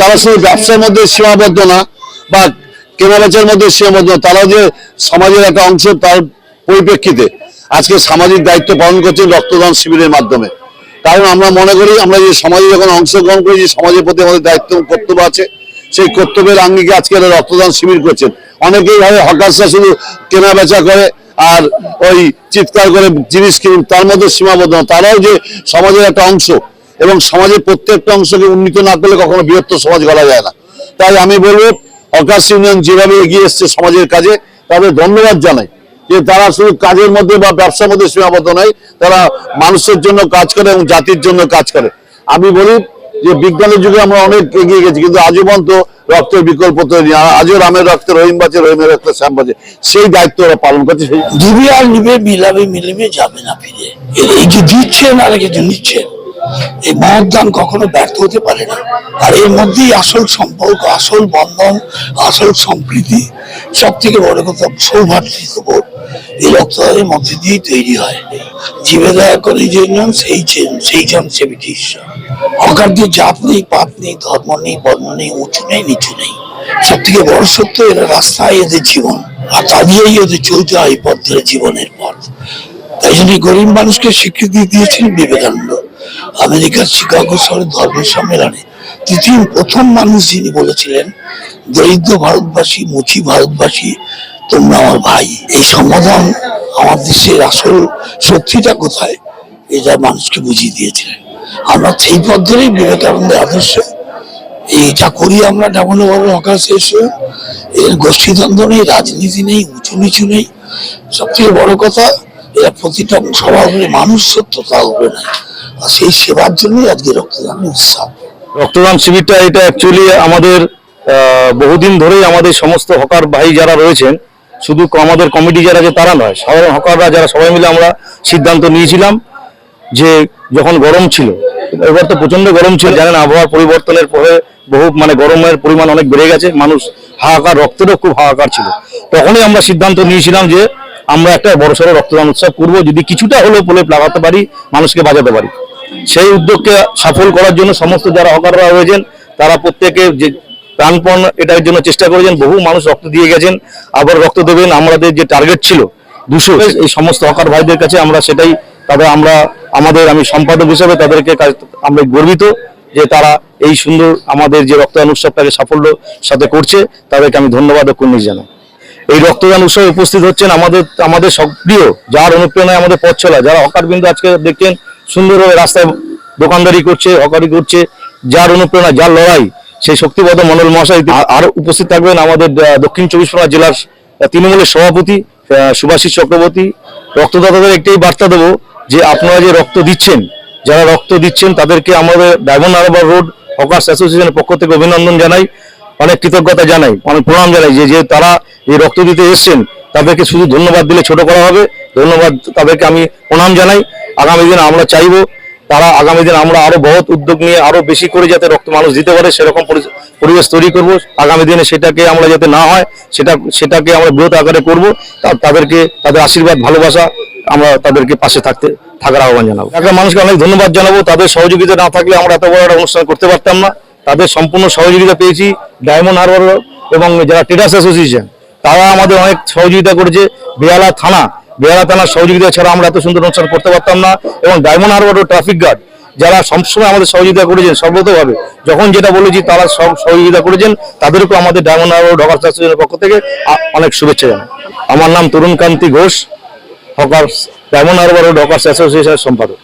তারা শুধু ব্যবসার মধ্যে সীমাবদ্ধ না, বা কেনাবেচার মধ্যে সীমাবদ্ধ না। তারাও যে সমাজের একটা অংশ, তার পরিপ্রেক্ষিতে আজকে সামাজিক দায়িত্ব পালন করছেন রক্তদান শিবিরের মাধ্যমে। কারণ আমরা মনে করি, আমরা যে সমাজে যখন অংশগ্রহণ করি, যে সমাজের প্রতি আমাদের দায়িত্ব কর্তব্য আছে, সেই কর্তব্যের আঙ্গিকে আজকে রক্তদান শিবির করছেন। অনেকেই ভাবে হকার্সরা শুধু কেনা বেচা করে আর ওই চিৎকার করে জিনিস কিনুন, তার মধ্যে সীমাবদ্ধ তারাও যে সমাজের একটা অংশ এবং সমাজের প্রত্যেকটা অংশকে উন্নীত না করলে কখনো বৃহত্তর সমাজ গড়া যায় না। তাই আমি বলব, অকাশ ইউনিয়ন যেভাবে এগিয়ে এসছে সমাজের কাজে, তাদের ধন্যবাদ জানাই যে তারা শুধু কাজের মধ্যে বা ব্যবসার মধ্যে সীমাবদ্ধ নয়, তারা মানুষের জন্য কাজ করে এবং জাতির জন্য কাজ করে। আমি বলি যে বিজ্ঞানের যুগে আমরা অনেক এগিয়ে গেছি, কিন্তু আজও পর্যন্ত রক্তের বিকল্প তৈরি আজও রামের রক্তে রহিম বাঁচে, রহিমের রক্তে শ্যাম বাঁচে, সেই দায়িত্ব ওরা পালন করছে, সেই আর নিবে, মিলাবে, মিলিবে, যাবে না ফিরে। যে দিচ্ছেন আর যে নিচ্ছেন এই মহদান কখনো ব্যর্থ হতে পারে না। আর এর মধ্যেই আসল সম্পর্ক, আসল বন্ধন, আসল সম্প্রীতি সব থেকে বড় কথা সৌভাতৃত্ববোধ এই রক্তদানের মধ্যে দিয়েই তৈরি হয়। জীবে দয়া করে যে জন সেই সেই জন সেবিটি ঈশ্বর। হকারদের জাত নেই পাত নেই, ধর্ম নেই, বর্ণ নেই, উঁচু নেই, নিচু নেই। সব থেকে বড় সত্য এরা রাস্তায় এদের জীবন, আর তা দিয়েই ওদের চলতে হয় পথ ধরে জীবনের পথ। তাই জন্য গরিব মানুষকে স্বীকৃতি দিয়েছিলেন বিবেকানন্দ। আমেরিকার শিকাগো শহরের ধর্ম সম্মেলনে তৃতীয় প্রথম মানুষ যিনি বলেছিলেন, দরিদ্র ভারতবাসী, মুচি ভারতবাসী, তোমরা আমার ভাই। এই সম্বোধন আমার দেশের আসল শক্তিটা কোথায় এটা মানুষকে বুঝিয়ে দিয়েছিলেন। আমরা সেই পথ ধরেই বিবেকানন্দের আদর্শ। এইটা করি আমরা ডাবল বড় হকার শেষ হয়ে এর গোষ্ঠীদ্বন্দ্ব নেই, রাজনীতি নেই, উঁচু নিচু নেই। সব থেকে বড় কথা এরা প্রতিটা সবার মানুষ সত্য তার উপরে নাই আর সেই সেবার জন্যই আজকে রক্তদানের উৎসব। রক্তদান শিবিরটা এটা অ্যাকচুয়ালি আমাদের বহুদিন ধরেই আমাদের সমস্ত হকার ভাই যারা রয়েছেন, শুধু আমাদের কমিটি যারা আছে তারা নয়, সাধারণ হকাররা যারা সবাই মিলে আমরা সিদ্ধান্ত নিয়েছিলাম যে যখন গরম ছিল, এবার তো প্রচণ্ড গরম ছিল, জানেন আবহাওয়ার পরিবর্তনের পরে বহু মানে গরমের পরিমাণ অনেক বেড়ে গেছে, মানুষ হাহাকার রক্তেরও খুব হাহাকার ছিল। তখনই আমরা সিদ্ধান্ত নিয়েছিলাম যে আমরা একটা বড়সড় রক্তদান উৎসব করব। যদি কিছুটা হলেও প্রলেপ লাগাতে পারি, মানুষকে বাঁচাতে পারি। সেই উদ্যোগকে সফল করার জন্য সমস্ত যারা হকাররা রয়েছেন, তারা প্রত্যেকে যে প্রাণপণ এটার জন্য চেষ্টা করেছেন, বহু মানুষ রক্ত দিয়ে গেছেন, আবার রক্ত দেবেন। আমাদের যে টার্গেট ছিল, দুশো এই সমস্ত হকার ভাইদের কাছে আমরা সেটাই, তাদের আমরা, আমাদের আমি সম্পাদক হিসেবে তাদেরকে আমরা গর্বিত যে তারা এই সুন্দর আমাদের যে রক্তদান উৎসবটাকে সাফল্য সাথে করছে, তাদেরকে আমি ধন্যবাদ ও কুর্নিশ জানাই। এই রক্তদান উৎসবে উপস্থিত হচ্ছেন আমাদের আমাদের সক্রিয়, যার অনুপ্রেরণায় আমাদের পথ চলা যারা হকার বিন্দু আজকে দেখছেন সুন্দরভাবে রাস্তায় দোকানদারি করছে, হকারি করছে, যার অনুপ্রেরণা, যার লড়াই, সেই শক্তিবদ্ধ মন্ডল মহাশয় আর- উপস্থিত থাকবেন আমাদের দক্ষিণ চব্বিশ পরগনা জেলার তৃণমূলের সভাপতি সুভাষিস চক্রবর্তী। রক্তদাতাদের একটাই বার্তা দেবো যে আপনারা যে রক্ত দিচ্ছেন, যারা রক্ত দিচ্ছেন, তাদেরকে আমাদের ডায়মন্ড হারবার রোড, হকার্স অ্যাসোসিয়েশনের পক্ষ থেকে অভিনন্দন জানাই। অনেক কৃতজ্ঞতা জানাই, অনেক প্রণাম জানাই যে যে তারা এই রক্ত দিতে এসছেন, তাদেরকে শুধু ধন্যবাদ দিলে ছোট করা হবে। ধন্যবাদ তাদেরকে আমি প্রণাম জানাই। আগামী দিন আমরা চাইব তারা আগামী দিন আমরা আরও বহুত উদ্যোগ নিয়ে আরও বেশি করে যাতে রক্ত মানুষ দিতে পারে, সেরকম পরি- পরিবেশ তৈরি করব। আগামী দিনে সেটাকে আমরা যাতে না হয়, সেটা, সেটাকে আমরা বৃহৎ আকারে করব। তাদেরকে, তাদের আশীর্বাদ, ভালোবাসা আমরা তাদেরকে পাশে থাকতে, থাকার আহ্বান জানাব। একটা মানুষকে অনেক ধন্যবাদ জানাব। তাদের সহযোগিতা না থাকলে আমরা এত বড় একটা অনুষ্ঠান করতে পারতাম না। তাদের সম্পূর্ণ সহযোগিতা পেয়েছি, ডায়মন্ড হারবার এবং যারা ট্রেডার্স অ্যাসোসিয়েশন, তারা আমাদের অনেক সহযোগিতা করেছে। বেহালা থানা বেহালা থানার সহযোগিতা ছাড়া আমরা এত সুন্দর অনুষ্ঠান করতে পারতাম না এবং ডায়মন্ড হারবার ট্রাফিক গার্ড যারা সবসময় আমাদের সহযোগিতা করেছেন সর্বতভাবে, যখন যেটা বলেছি তারা সব সহযোগিতা করেছেন তাদেরকেও আমাদের ডায়মন্ড হারবার ঢাকা অ্যাসোসিয়েশনের পক্ষ থেকে অনেক শুভেচ্ছা জানাই। আমার নাম Tarunkanti Ghosh, hawkers, Diamond Harbour ও ডকার্স অ্যাসোসিয়েশনের সম্পাদক।